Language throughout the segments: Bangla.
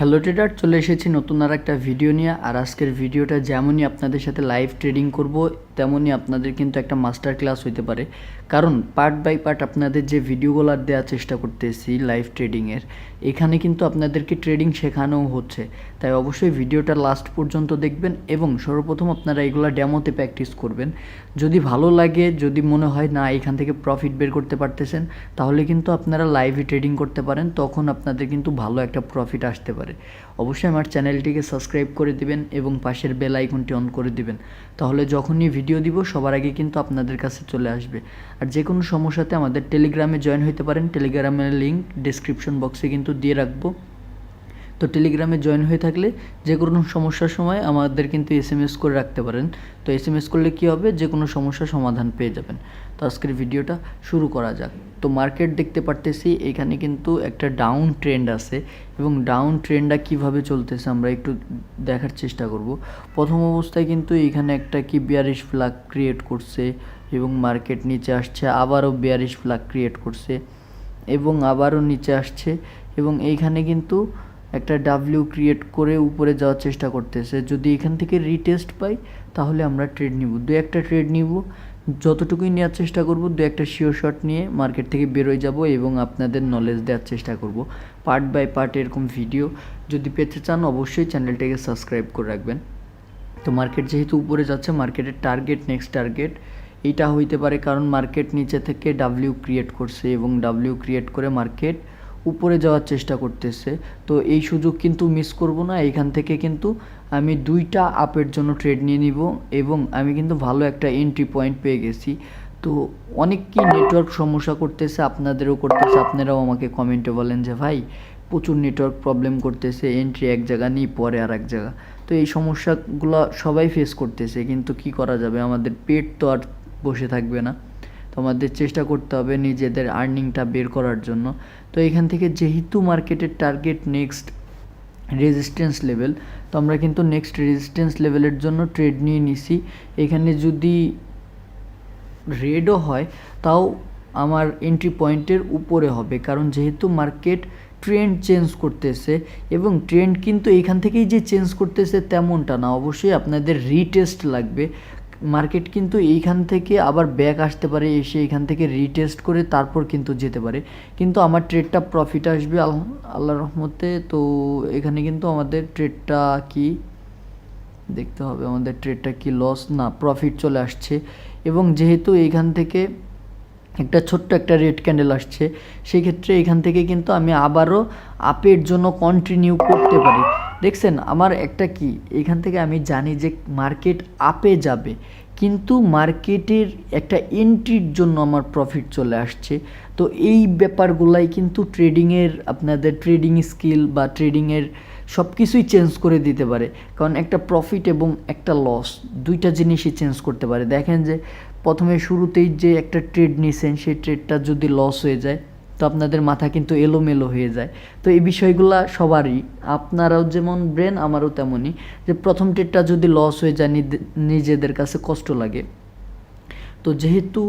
হ্যালো ট্রেডার চলে এসেছি নতুন আর একটা ভিডিও নিয়ে। আর আজকের ভিডিওটা যেমনই আপনাদের সাথে লাইভ ট্রেডিং করব তেমনই আপনাদের কিন্তু একটা মাস্টার ক্লাস হইতে পারে। কারণ পার্ট বাই পার্ট আপনাদের যে ভিডিওগুলো দেওয়ার চেষ্টা করতেছি লাইভ ট্রেডিংয়ের এখানে কিন্তু আপনাদেরকে ট্রেডিং শেখানোও হচ্ছে। তাই অবশ্যই ভিডিওটা লাস্ট পর্যন্ত দেখবেন এবং সর্বপ্রথম আপনারা এগুলো ডেমোতে প্র্যাকটিস করবেন। যদি ভালো লাগে, যদি মনে হয় না এখান থেকে প্রফিট বের করতে পারতেছেন, তাহলে কিন্তু আপনারা লাইভে ট্রেডিং করতে পারেন, তখন আপনাদের কিন্তু ভালো একটা প্রফিট আসতে পারে। অবশ্যই আমার চ্যানেলটিকে সাবস্ক্রাইব করে দিবেন এবং পাশের বেল আইকনটি অন করে দিবেন। তাহলে যখনই ভিডিও দিব, সবার আগে কিন্তু আপনাদের কাছে চলে আসবে। আর যে কোনো সমস্যাতে আমাদের টেলিগ্রামে জয়েন হতে পারেন। টেলিগ্রামের লিঙ্ক ডিসক্রিপশন বক্সে কিন্তু দিয়ে রাখব। তো টেলিগ্রামে জয়েন হয়ে থাকলে যে কোনো সমস্যার সময় আমাদের কিন্তু এস এম এস করে রাখতে পারেন। তো এস এম এস করলে কী হবে? যে কোনো সমস্যার সমাধান পেয়ে যাবেন। তো আজকের ভিডিওটা শুরু করা যাক। তো মার্কেট দেখতে পারতেছি, এখানে কিন্তু একটা ডাউন ট্রেন্ড আছে এবং ডাউন ট্রেন্ডটা কীভাবে চলতেছে আমরা একটু দেখার চেষ্টা করব। প্রথম অবস্থায় কিন্তু এখানে একটা কি বিয়ারিশ ফ্ল্যাগ ক্রিয়েট করছে এবং মার্কেট নিচে আসছে, আবারও বিয়ারিশ ফ্ল্যাগ ক্রিয়েট করছে এবং আবারও নিচে আসছে এবং এইখানে কিন্তু একটা ডাব্লিউ ক্রিয়েট করে উপরে যাওয়ার চেষ্টা করতেছে। যদি এখান থেকে রিটেস্ট পাই, তাহলে আমরা ট্রেড নিব। দু একটা ট্রেড নিব। যতটুকুই নেওয়ার চেষ্টা করব, দু একটা শিওর শট নিয়ে মার্কেট থেকে বেরোয় যাব এবং আপনাদের নলেজ দেওয়ার চেষ্টা করব। পার্ট বাই পার্ট এরকম ভিডিও যদি পেতে চান, অবশ্যই চ্যানেলটাকে সাবস্ক্রাইব করে রাখবেন। তো মার্কেট যেহেতু উপরে যাচ্ছে মার্কেটের টার্গেট নেক্সট টার্গেট এইটা হইতে পারে কারণ মার্কেট নিচে থেকে ডাব্লিউ ক্রিয়েট করছে এবং ডাব্লিউ ক্রিয়েট করে মার্কেট উপরে যাওয়ার চেষ্টা করতেছে। তো এই সুযোগ কিন্তু মিস করব না। এখান থেকে কিন্তু আমি দুইটা আপের জন্য ট্রেড নিয়ে নিব এবং আমি কিন্তু ভালো একটা এন্ট্রি পয়েন্ট পেয়ে গেছি। তো অনেক কি নেটওয়ার্ক সমস্যা করতেছে, আপনাদেরও করতেছে, আপনারাও আমাকে কমেন্টে বলেন যে, ভাই, প্রচুর নেটওয়ার্ক প্রবলেম করতেছে এন্ট্রি এক জায়গা নিই, পরে আর এক জায়গা। তো এই সমস্যাগুলো সবাই ফেস করতেছে, কিন্তু কি করা যাবে? আমাদের পেট তো আর বসে থাকবে না। তো আমাদের চেষ্টা করতে হবে নিজেদের আর্নিংটা বের করার জন্য। তো এখান থেকে যেহেতু মার্কেটের টার্গেট নেক্সট রেজিস্ট্যান্স লেভেল তো আমরা কিন্তু নেক্সট রেজিস্ট্যান্স লেভেলের জন্য ট্রেড নিয়ে নিছি। এখানে যদি রেডও হয়, তাও আমার এন্ট্রি পয়েন্টের উপরে হবে, কারণ যেহেতু মার্কেট ট্রেন্ড চেঞ্জ করতেছে এবং ট্রেন্ড কিন্তু এখান থেকেই যে চেঞ্জ করতেছে তেমনটা না, অবশ্যই আপনাদের রিটেস্ট লাগবে। মার্কেট কিন্তু এইখান থেকে আবার ব্যাক আসতে পারে, এসে এখান থেকে রিটেস্ট করে তারপর কিন্তু যেতে পারে। কিন্তু আমার ট্রেডটা প্রফিট আসবে আল্লাহ রহমতে। তো এখানে কিন্তু আমাদের ট্রেডটা কি? দেখতে হবে আমাদের ট্রেডটা কি লস না প্রফিট চলে আসছে। এবং যেহেতু এইখান থেকে একটা ছোট্ট একটা রেড ক্যান্ডেল আসছে, সেই ক্ষেত্রে এখান থেকে কিন্তু আমি আবারও আপের জন্য কন্টিনিউ করতে পারি। দেখছেন, আমার একটা কি, এখান থেকে আমি জানি যে মার্কেট আপে যাবে, কিন্তু মার্কেটের একটা এন্ট্রির জন্য আমার প্রফিট চলে আসছে। তো এই ব্যাপারগুলাই কিন্তু ট্রেডিংয়ের আপনাদের ট্রেডিং স্কিল বা ট্রেডিংয়ের সব কিছুই চেঞ্জ করে দিতে পারে। কারণ একটা প্রফিট এবং একটা লস দুইটা জিনিসই চেঞ্জ করতে পারে। দেখেন যে, প্রথমে শুরুতেই যে একটা ট্রেড নিছেন, সেই ট্রেডটা যদি লস হয়ে যায় তো আপনাদের মাথা কিন্তু এলোমেলো হয়ে যায়। তো এই বিষয়গুলো সবারই, আপনারাও যেমন ব্রেন আমারও তেমনই, যে প্রথম ট্রেডটা যদি লস হয়ে যায় নিজেদের কাছে কষ্ট লাগে। তো যেহেতু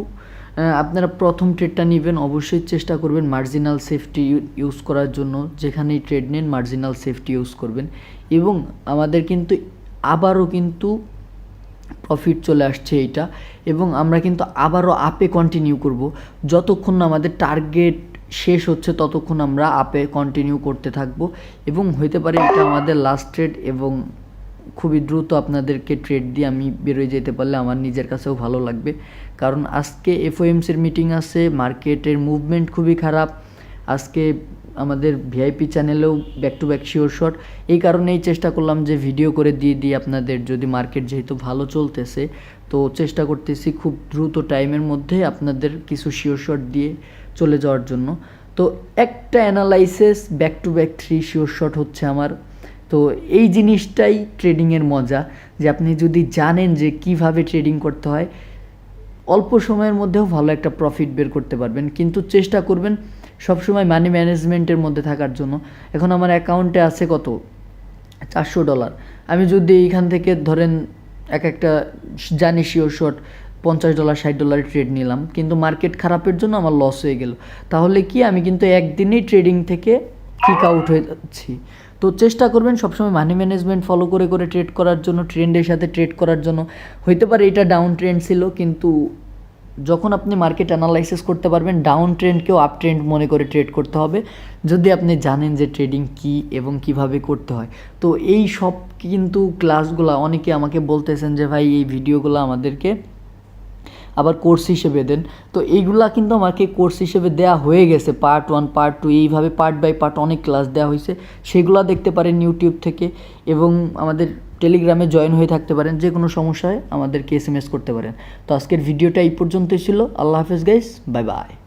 আপনারা প্রথম ট্রেডটা নেবেন, অবশ্যই চেষ্টা করবেন মার্জিনাল সেফটি ইউজ করার জন্য। যেখানেই ট্রেড নেন মার্জিনাল সেফটি ইউজ করবেন। এবং আমাদের কিন্তু আবারও কিন্তু প্রফিট চলে আসছে এইটা। এবং আমরা কিন্তু আবারও আপে কন্টিনিউ করব। যতক্ষণ না আমাদের টার্গেট শেষ হচ্ছে ততক্ষণ আমরা আপে কন্টিনিউ করতে থাকব। এবং হইতে পারে এটা আমাদের লাস্ট ট্রেড এবং খুবই দ্রুত আপনাদেরকে ট্রেড দিয়ে আমি বেরোয় যেতে পারলে আমার নিজের কাছেও ভালো লাগবে। কারণ আজকে এফওএমসির মিটিং আছে মার্কেটের মুভমেন্ট খুবই খারাপ। আজকে আমাদের VIP চ্যানেলেও back to back sure shot এই কারণেই চেষ্টা করলাম যে ভিডিও করে দিয়ে দিই আপনাদের, যদি মার্কেট যেহেতু ভালো চলতেছে। তো চেষ্টা করতেছি খুব দ্রুত টাইমের মধ্যে আপনাদের কিছু শিওর শট দিয়ে চলে যাওয়ার জন্য। তো একটা analysis back to back three sure shot হচ্ছে আমার। তো এই জিনিসটাই ট্রেডিংয়ের মজা, যে আপনি যদি জানেন যে কীভাবে ট্রেডিং করতে হয়, অল্প সময়ের মধ্যেও ভালো একটা প্রফিট বের করতে পারবেন। কিন্তু চেষ্টা করবেন সবসময় মানি ম্যানেজমেন্টের মধ্যে থাকার জন্য। এখন আমার অ্যাকাউন্টে আছে কত? চারশো ডলার আমি যদি এইখান থেকে ধরেন এক একটা জানি শিওর শট পঞ্চাশ ডলার ষাট ডলারের ট্রেড নিলাম। কিন্তু মার্কেট খারাপের জন্য আমার লস হয়ে গেল। তাহলে কি আমি কিন্তু একদিনেই ট্রেডিং থেকে কিক আউট হয়ে যাচ্ছি। তো চেষ্টা করবেন সবসময় মানি ম্যানেজমেন্ট ফলো করে করে ট্রেড করার জন্য ট্রেন্ডের সাথে ট্রেড করার জন্য। হইতে পারে এটা ডাউন ট্রেন্ড ছিল, কিন্তু যখন আপনি মার্কেট অ্যানালাইসিস করতে পারবেন ডাউন ট্রেন্ডকেও আপ ট্রেন্ড মনে করে ট্রেড করতে হবে। যদি আপনি জানেন যে ট্রেডিং কী এবং কীভাবে করতে হয়। তো এই সব কিন্তু ক্লাসগুলো অনেকে আমাকে বলতেছেন যে, ভাই, এই ভিডিওগুলো আমাদেরকে আবার কোর্স হিসেবে দেন। তো এইগুলা কিন্তু আমাকে কোর্স হিসেবে দেয়া হয়ে গেছে পার্ট ওয়ান পার্ট টু এইভাবে পার্ট বাই পার্ট অনেক ক্লাস দেওয়া হয়েছে। সেগুলো দেখতে পারেন ইউটিউব থেকে এবং আমাদের টেলিগ্রামে জয়েন হয়ে থাকতে পারেন, যে কোনো সমস্যায় আমাদেরকে এস করতে পারেন। তো আজকের ভিডিওটা এই পর্যন্তই ছিল। আল্লাহ হাফেজ গাইস বাই বাই